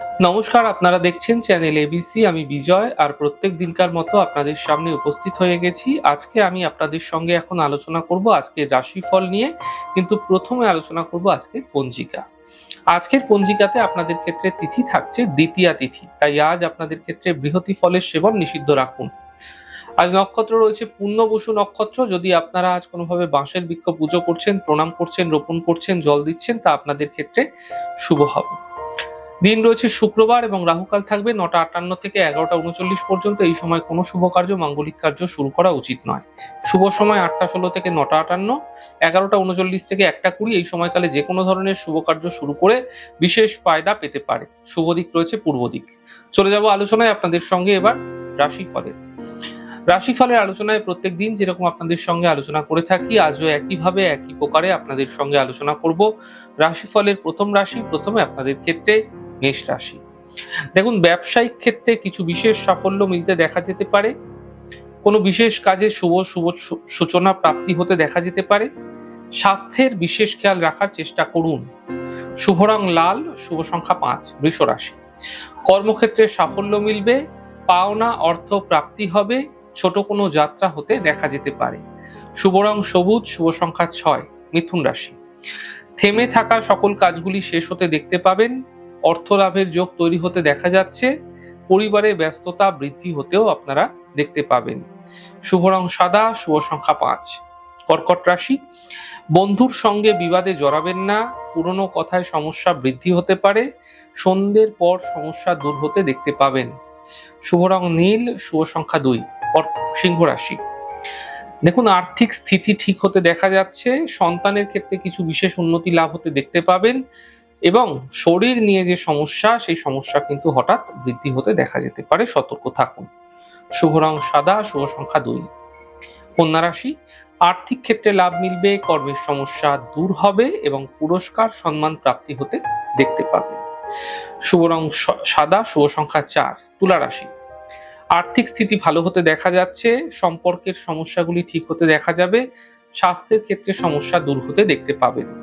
নমস্কার, আপনারা দেখছেন চ্যানেল এবিসি আমি বিজয়, আর প্রত্যেক দিনকার মতো আপনাদের সামনে উপস্থিত হয়ে গেছি। আজকে আমি আপনাদের সঙ্গে এখন আলোচনা করব আজকের রাশিফল নিয়ে, কিন্তু প্রথমে আলোচনা করব আজকের পঞ্জিকা। আজকের পঞ্জিকাতে আপনাদের ক্ষেত্রে তিথি থাকছে দ্বিতীয়া তিথি, তাই আজ আপনাদের ক্ষেত্রে বৃহতি ফলের সেবন নিষিদ্ধ রাখুন। আজ নক্ষত্র রয়েছে পূর্ণ বসু নক্ষত্র, যদি আপনারা আজ কোনোভাবে বাঁশের বৃক্ষ পুজো করছেন, প্রণাম করছেন, রোপণ করছেন, জল দিচ্ছেন, তা আপনাদের ক্ষেত্রে শুভ হবে। দিন রয়েছে শুক্রবার এবং রাহুকাল থাকবে নটা আটান্ন থেকে এগারোটা উনচল্লিশ পর্যন্ত। এই সময় কোনো শুভ কার্য, মাঙ্গলিক কার্য শুরু করা উচিত নয়। শুভ সময় আটটা ষোলো থেকে নটা আটান্ন, এগারোটা উনচল্লিশ থেকে একটা কুড়ি। এই সময়কালে যে কোনো ধরনের শুভ কার্য শুরু করে বিশেষ ফায়দা পেতে পারে। শুভ দিক রয়েছে পূর্ব দিক। চলে যাব আলোচনায় আপনাদের সঙ্গে এবার রাশিফলের। রাশিফলের আলোচনায় প্রত্যেক দিন যেরকম আপনাদের সঙ্গে আলোচনা করে থাকি, আজও একইভাবে একই প্রকারে আপনাদের সঙ্গে আলোচনা করব। রাশিফলের প্রথম রাশি, প্রথমে আপনাদের ক্ষেত্রে মেষ রাশি। দেখুন, ব্যবসায়িক ক্ষেত্রে কিছু বিশেষ সাফল্য মিলতে দেখা যেতে পারে। কোনো বিশেষ কাজে শুভ শুভ সূচনা প্রাপ্তি হতে দেখা যেতে পারে। স্বাস্থ্যের বিশেষ খেয়াল রাখার চেষ্টা করুন। শুভ রং লাল, শুভ সংখ্যা পাঁচ, বৃষ রাশি। কর্মক্ষেত্রে সাফল্য মিলবে, পাওনা অর্থ প্রাপ্তি হবে, ছোট কোনো যাত্রা হতে দেখা যেতে পারে। শুভ রং সবুজ, শুভ সংখ্যা ছয়, মিথুন রাশি। থেমে থাকা সকল কাজগুলি শেষ হতে দেখতে পাবেন। অর্থ লাভের যোগ তৈরি হতে দেখা যাচ্ছে। পরিবারে ব্যস্ততা বৃদ্ধি হতেও আপনারা দেখতে পাবেন। শুভ রং সাদা, শুভ সংখ্যা পাঁচ। কর্কট রাশি, বন্ধুর সঙ্গে বিবাদে জড়াবেন না, পুরনো কথায় সমস্যা বৃদ্ধি হতে পারে, সন্ধ্যের পর সমস্যা দূর হতে দেখতে পাবেন। শুভ রং নীল, শুভ সংখ্যা দুই সিংহ রাশি। দেখুন, আর্থিক স্থিতি ঠিক হতে দেখা যাচ্ছে, সন্তানের ক্ষেত্রে কিছু বিশেষ উন্নতি লাভ হতে দেখতে পাবেন। এবং শরীর নিয়ে যে সমস্যা, সেই সমস্যা কিন্তু হঠাৎ বৃদ্ধি হতে দেখা যেতে পারে। সতর্ক থাকুন। শুভ রং সাদা, শুভ সংখ্যা দুই। কন্যা রাশি, আর্থিক ক্ষেত্রে লাভ মিলবে, কর্মের সমস্যা দূর হবে এবং পুরস্কার সম্মান প্রাপ্তি হতে দেখতে পাবেন। শুভ রং সাদা, শুভ সংখ্যা চার। তুলা রাশি, আর্থিক স্থিতি ভালো হতে দেখা যাচ্ছে, সম্পর্কের সমস্যাগুলি ঠিক হতে দেখা যাবে, স্বাস্থ্যের ক্ষেত্রে সমস্যা দূর হতে দেখতে পাবেন।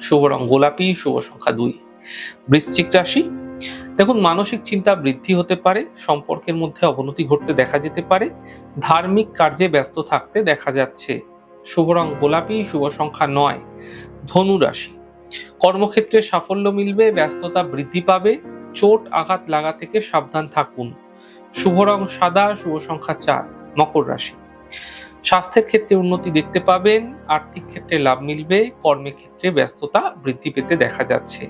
শুভ রং গোলাপি, শুভ সংখ্যা দুই। বৃশ্চিক রাশি, দেখুন মানসিক চিন্তা বৃদ্ধি হতে পারে, সম্পর্কের মধ্যে অবনতি ঘটতে দেখা যেতে পারে, ধার্মিক কার্যে ব্যস্ত থাকতে দেখা যাচ্ছে। শুভ রং গোলাপি, শুভ সংখ্যা নয়, ধনু রাশি। কর্মক্ষেত্রে সাফল্য মিলবে, ব্যস্ততা বৃদ্ধি পাবে, চোট আঘাত লাগা থেকে সাবধান থাকুন। শুভ রং সাদা, শুভ সংখ্যা চার, মকর রাশি। স্বাস্থ্যের ক্ষেত্রে উন্নতি দেখতে পাবেন, আর্থিক ক্ষেত্রে লাভ মিলবে, কর্মের ক্ষেত্রে ব্যস্ততা বৃদ্ধি পেতে দেখা যাচ্ছে।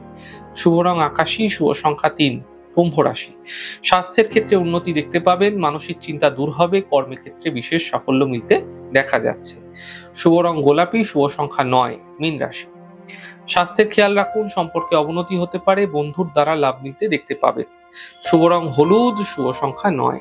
শুভ রং আকাশী, শুভ সংখ্যা তিন, কুম্ভ রাশি। স্বাস্থ্যের ক্ষেত্রে উন্নতি দেখতে পাবেন, মানসিক চিন্তা দূর হবে, কর্মের ক্ষেত্রে বিশেষ সাফল্য মিলতে দেখা যাচ্ছে। শুভ রং গোলাপি, শুভ সংখ্যা নয়, মীন রাশি। স্বাস্থ্যের খেয়াল রাখুন, সম্পর্কে অবনতি হতে পারে, বন্ধুর দ্বারা লাভ মিলতে দেখতে পাবেন। শুভ রং হলুদ, শুভ সংখ্যা নয়।